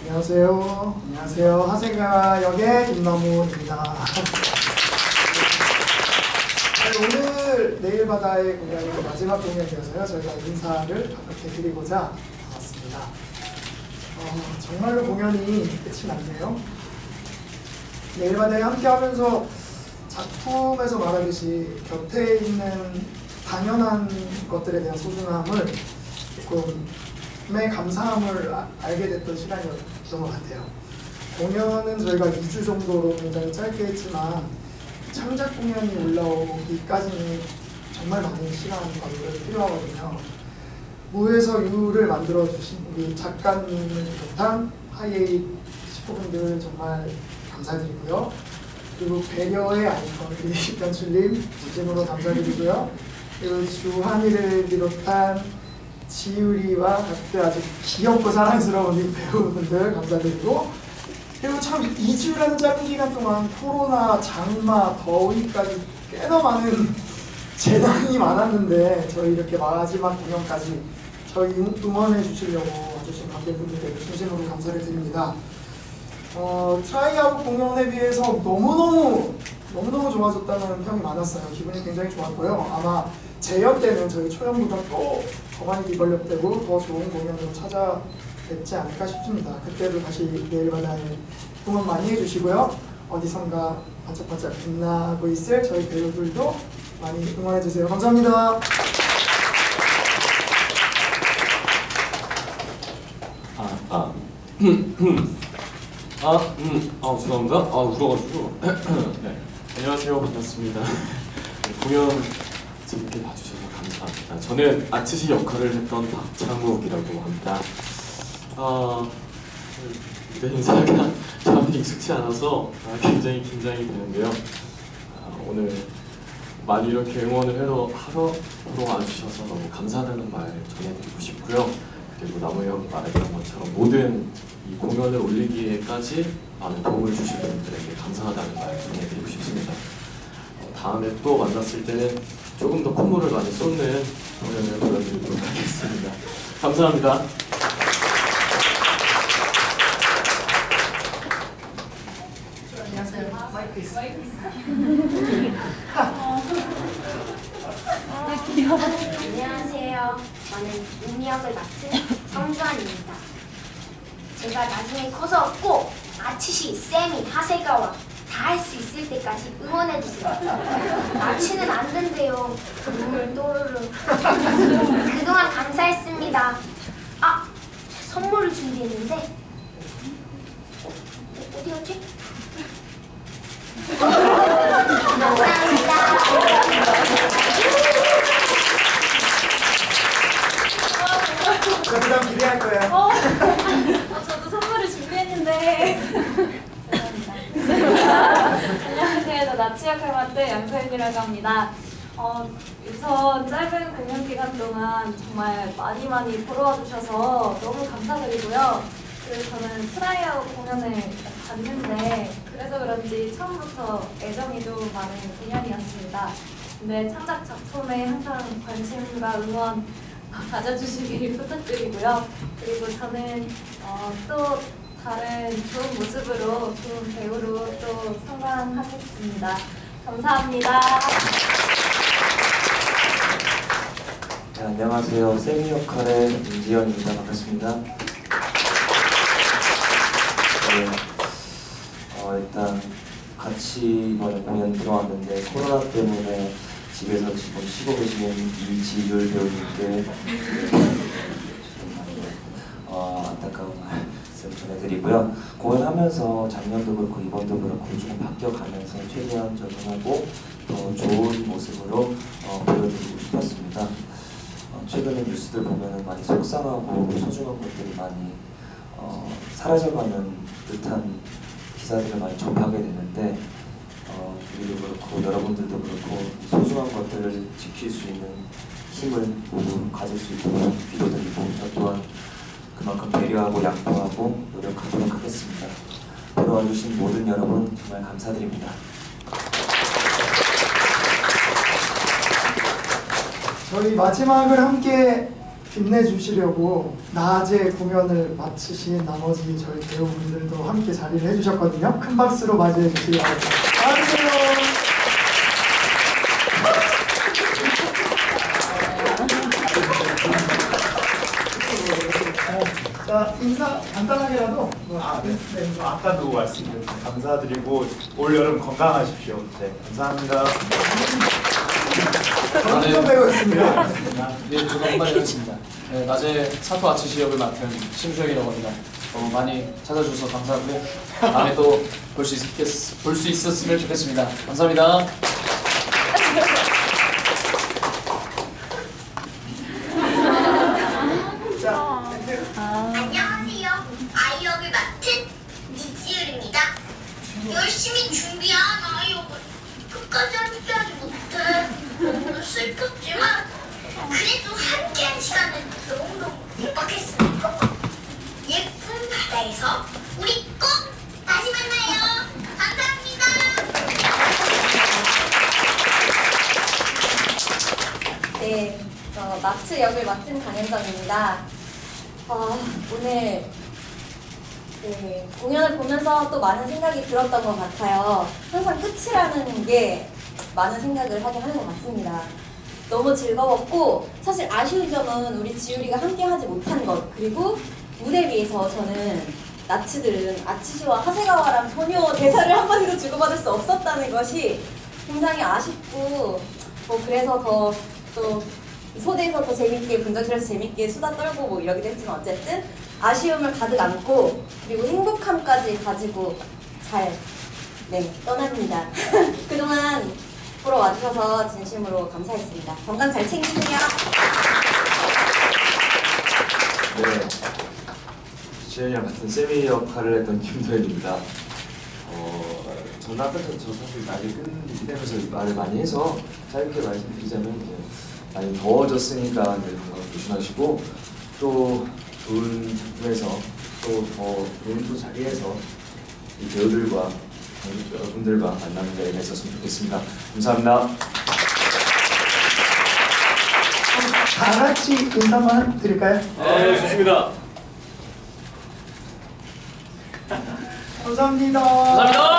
안녕하세요. 안녕하세요. 하세가 역의 김나무입니다. 네, 오늘 내일 바다의 공연이 마지막 공연이어서요. 저희가 인사를 가볍게 드리고자 나왔습니다. 어, 정말로 공연이 끝이 났네요. 내일 바다에 함께 하면서 작품에서 말하듯이 곁에 있는 당연한 것들에 대한 소중함을 조금 의 감사함을 아- 알게 됐던 시간이었던 것 같아요. 공연은 저희가 2주 정도로 굉장히 짧게 했지만 창작 공연이 올라오기까지는 정말 많은 시간과 노력이 필요하거든요. 무에서 유를 만들어 주신 우리 작가님을 비롯한 하이에이 식구분들 정말 감사드리고요. 그리고 배려의 아이콘 우리 변출님 진심으로 감사드리고요. 그리고 주한이를 비롯한 지유리와 같은 아주 귀엽고 사랑스러운 우리 배우분들 감사드리고 그리고 참 2주라는 짧은 기간 동안 코로나, 장마, 더위까지 꽤나 많은 재난이 많았는데 저희 이렇게 마지막 공연까지 저희 응- 응원해 주시려고 와주신 관객분들께 진심으로 감사를 드립니다. 어, 트라이아웃 공연에 비해서 너무너무 너무너무 좋아졌다는 평이 많았어요. 기분이 굉장히 좋았고요. 아마 재연 때는 저희 초연보다 또더 많이 디벨롭되고 더 좋은 공연으로 찾아뵙지 않을까 싶습니다. 그때도 다시 내일 바다에 응원 많이 해주시고요. 어디선가 반짝반짝 빛나고 있을 저희 배우들도 많이 응원해주세요. 감사합니다. 아, 아. 아, 음, 아, 죄송합니다. 아, 울어가지고. 네. 안녕하세요. 반갑습니다. 네, 공연 재밌게 봐주셔서 감사합니다. 저는 아츠시 역할을 했던 박창욱이라고 합니다. 아, 무대 인사가 저한테 익숙치 않아서 아, 굉장히 긴장이 되는데요. 아, 오늘 많이 이렇게 응원을 해러, 하러 보러 와주셔서 너무 감사하다는 말 전해드리고 싶고요. 그리고 나무 형이 말했던 것처럼 모든 이 공연을 올리기에까지 많은 도움을 주신 분들에게 감사하다는 말 전해드리고 싶습니다. 어, 다음에 또 만났을 때는 조금 더 콧물을 많이 쏟는 공연을 보여드리도록 하겠습니다. 감사합니다. 안녕하세요. 마이크 있어요. 안녕하세요. 저는 인미역을 맡은 성주환입니다. 제가 나중에 커서 꼭 아치시, 세미, 하세가와 다 할 수 있을 때까지 응원해 주세요. 나치는 안 된대요. 눈물 또르르. 그동안 감사했습니다. 아, 선물을 준비했는데 어, 어디였지? 저 그다음 기대할 거예요. 어? 어, 저도 선물을 준비했는데. 안녕하세요. 저 나 치 역할 맡은 양서윤이라고 합니다. 어, 우선 짧은 공연 기간 동안 정말 많이 많이 보러 와주셔서 너무 감사드리고요. 그리고 저는 트라이아웃 공연을 봤는데 그래서 그런지 처음부터 애정이 좀 많은 공연이었습니다. 근데 창작 작품에 항상 관심과 응원 가져주시길 부탁드리고요. 그리고 저는 어, 또 다른 좋은 모습으로 좋은 배우로 또 성장하겠습니다. 감사합니다. 네, 안녕하세요. 세미 역할의 임지연입니다. 반갑습니다. 네, 어, 일단 같이 이번에 공연 들어왔는데 코로나 때문에 집에서 지금 쉬고 계시는 이지율 배우님께 어, 안타까운 말씀 전해드리고요. 공연하면서 작년도 그렇고 이번도 그렇고 조금 바뀌어가면서 최대한 적응하고 더 좋은 모습으로 어, 보여드리고 싶었습니다. 어, 최근에 뉴스들 보면은 많이 속상하고 소중한 것들이 많이 어, 사라져가는 듯한 기사들을 많이 접하게 되는데 어, 우리도 그렇고 여러분들도 그렇고 이 소중한 것들을 지킬 수 있는 힘을 모두 가질 수 있도록 기도드리고 저 또한 그만큼 배려하고 양보하고 노력하도록 하겠습니다. 보러 와주신 모든 여러분 정말 감사드립니다. 저희 마지막을 함께 빛내주시려고 낮에 공연을 마치신 나머지 저희 배우분들도 함께 자리를 해주셨거든요. 큰 박수로 맞이해 주시기 바랍니다. 안녕하세요. 자 인사 간단하게라도 뭐, 아, 네. 네, 뭐 아까도 말씀드렸 감사드리고 올 여름 건강하십시오. 네, 감사합니다. 정선 배우였습니다. 네, 저도 한마디 하겠습니다. 네, 낮에 사토 아치시 역을 맡은 심수영이라고 합니다. 어, 많이 찾아주셔서 감사하고요. 다음에 또 볼 수 있겠, 볼수 있었으면 좋겠습니다. 감사합니다. 자, 안녕하세요. 아이역을 맡은 이지율입니다. 열심히 준비한 아이역을 끝까지 함께하지 못해 슬펐지만 그래도 함께한 시간은 너무너무 행복했습니다. 예쁜 바다에서 우리 꼭 다시 만나요. 감사합니다. 네, 어, 마츠 역을 맡은 강현정입니다. 어, 오늘 네, 공연을 보면서 또 많은 생각이 들었던 것 같아요. 항상 끝이라는 게 많은 생각을 하게 하는 것 같습니다. 너무 즐거웠고 사실 아쉬운 점은 우리 지율이가 함께 하지 못한 것 그리고 무대 위에서 저는 나치들은 아치시와 하세가와랑 전혀 대사를 한마디도 주고받을 수 없었다는 것이 굉장히 아쉽고 뭐 그래서 더 또 소대에서 더 재밌게 분장실에서 재밌게 수다 떨고 뭐 이러기도 했지만 어쨌든 아쉬움을 가득 안고 그리고 행복함까지 가지고 잘 네, 떠납니다. 그동안 보러 와주셔서 진심으로 감사했습니다. 건강 잘 챙기세요. 네. 지현이랑 같은 세미 역할을 했던 김도현입니다. 어, 전- 저 사실 날이 끝내면서 말을 많이 해서 짧게 말씀드리자면 이제 많이 더워졌으니까 늘 건강 조심하시고 또 좋은 작품에서 또 더 좋은 또 자리에서 이 배우들과 관객 여러분들과 만나는 자리가 있었으면 좋겠습니다. 감사합니다. 다 같이 인사만 드릴까요? 네, 좋습니다. 감사합니다. 감사합니다.